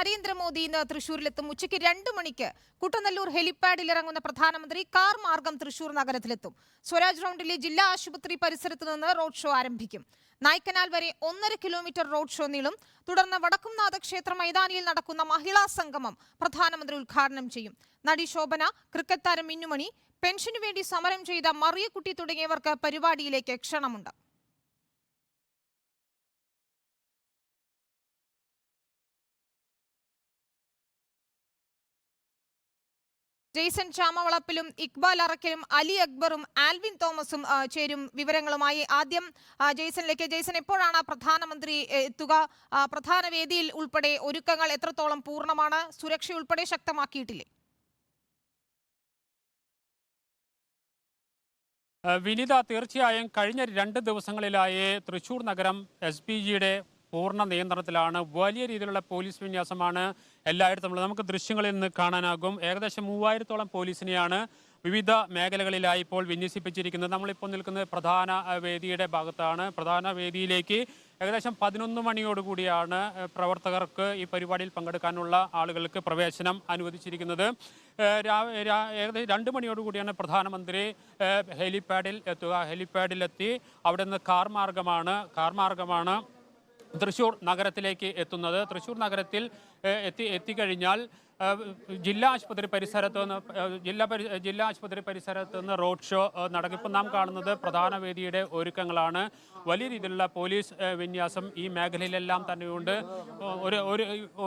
നരേന്ദ്രമോദി ഇന്ന് തൃശൂരിലെത്തും. ഉച്ചയ്ക്ക് രണ്ട് മണിക്ക് കുട്ടനല്ലൂർ ഹെലിപ്പാഡിൽ ഇറങ്ങുന്ന പ്രധാനമന്ത്രി കാർ മാർഗം തൃശൂർ നഗരത്തിലെത്തും. സ്വരാജ് റൗണ്ടിലെ ജില്ലാ ആശുപത്രി പരിസരത്ത് നിന്ന് റോഡ് ഷോ ആരംഭിക്കും. നായ്ക്കനാൽ വരെ ഒന്നര കിലോമീറ്റർ റോഡ് ഷോ നീളും. തുടർന്ന് വടക്കുംനാഥ ക്ഷേത്ര മൈതാനിയിൽ നടക്കുന്ന മഹിളാ സംഗമം പ്രധാനമന്ത്രി ഉദ്ഘാടനം ചെയ്യും. നടി ശോഭന ക്രിക്കറ്റ് താരം മിന്നുമണി പെൻഷനു വേണ്ടി സമരം ചെയ്ത മറിയക്കുട്ടി തുടങ്ങിയവർക്ക് പരിപാടിയിലേക്ക് ക്ഷണമുണ്ട്. ജെയ്സൺ ചാമവളപ്പിലും ഇക്ബാൽ അറക്കലും അലി അക്ബറും ആൽവിൻ തോമസും ചേരും വിവരങ്ങളുമായി. ആദ്യം ജെയ്സണിലേക്ക്. ജെയ്സൺ എപ്പോഴാണ് പ്രധാനമന്ത്രി എത്തുക? പ്രധാന വേദിയിൽ ഉൾപ്പെടെ ഒരുക്കങ്ങൾ എത്രത്തോളം പൂർണമാണ്? സുരക്ഷ ഉൾപ്പെടെ ശക്തമാക്കിയിട്ടില്ലേ? വിനിത തീർച്ചയായും കഴിഞ്ഞ രണ്ട് ദിവസങ്ങളിലായി തൃശൂർ നഗരം എസ് പി ജിയുടെ പൂർണ നിയന്ത്രണത്തിലാണ്. വലിയ രീതിയിലുള്ള പോലീസ് വിന്യാസമാണ് എല്ലായിടത്തും ഉള്ളത്. നമുക്ക് ദൃശ്യങ്ങളിൽ നിന്ന് കാണാനാകും. ഏകദേശം മൂവായിരത്തോളം പോലീസിനെയാണ് വിവിധ മേഖലകളിലായി ഇപ്പോൾ വിന്യസിപ്പിച്ചിരിക്കുന്നത്. നമ്മളിപ്പോൾ നിൽക്കുന്നത് പ്രധാന വേദിയുടെ ഭാഗത്താണ്. പ്രധാന വേദിയിലേക്ക് ഏകദേശം പതിനൊന്ന് മണിയോടുകൂടിയാണ് പ്രവർത്തകർക്ക് ഈ പരിപാടിയിൽ പങ്കെടുക്കാനുള്ള ആളുകൾക്ക് പ്രവേശനം അനുവദിച്ചിരിക്കുന്നത്. ഏകദേശം രണ്ട് മണിയോടുകൂടിയാണ് പ്രധാനമന്ത്രി ഹെലിപാഡിൽ എത്തുക. ഹെലിപ്പാഡിലെത്തി അവിടെ നിന്ന് കാർ മാർഗമാണ് കാർ മാർഗമാണ് തൃശ്ശൂർ നഗരത്തിലേക്ക് എത്തുന്നത്. തൃശ്ശൂർ നഗരത്തിൽ എത്തി എത്തിക്കഴിഞ്ഞാൽ ജില്ലാ ആശുപത്രി പരിസരത്ത് നിന്ന് ജില്ലാ പരി ജില്ലാ ആശുപത്രി പരിസരത്ത് നിന്ന് റോഡ് ഷോ നടക്കും. ഇപ്പം നാം കാണുന്നത് പ്രധാന വേദിയുടെ ഒരുക്കങ്ങളാണ്. വലിയ രീതിയിലുള്ള പോലീസ് വിന്യാസം ഈ മേഖലയിലെല്ലാം തന്നെയുണ്ട്. ഒരു ഒരു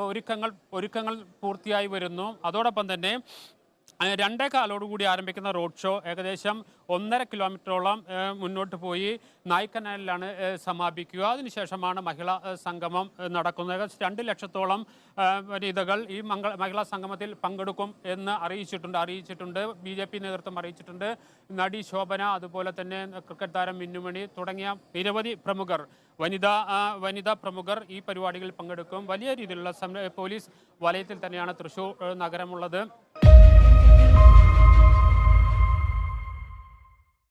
ഒരുക്കങ്ങൾ ഒരുക്കങ്ങൾ പൂർത്തിയായി വരുന്നു. അതോടൊപ്പം തന്നെ രണ്ടേ കാലോടുകൂടി ആരംഭിക്കുന്ന റോഡ് ഷോ ഏകദേശം ഒന്നര കിലോമീറ്ററോളം മുന്നോട്ട് പോയി നായ്ക്കനാലിലാണ് സമാപിക്കുക. അതിനുശേഷമാണ് മഹിളാ സംഗമം നടക്കുന്നത്. രണ്ട് ലക്ഷത്തോളം വനിതകൾ ഈ മംഗ മഹിളാ സംഗമത്തിൽ പങ്കെടുക്കും എന്ന് അറിയിച്ചിട്ടുണ്ട് അറിയിച്ചിട്ടുണ്ട്. ബി ജെ പി നേതൃത്വം അറിയിച്ചിട്ടുണ്ട്. നടി ശോഭന അതുപോലെ തന്നെ ക്രിക്കറ്റ് താരം മിന്നുമണി തുടങ്ങിയ നിരവധി പ്രമുഖർ വനിതാ വനിതാ പ്രമുഖർ ഈ പരിപാടികളിൽ പങ്കെടുക്കും. വലിയ രീതിയിലുള്ള പോലീസ് വലയത്തിൽ തന്നെയാണ് തൃശ്ശൂർ നഗരമുള്ളത്.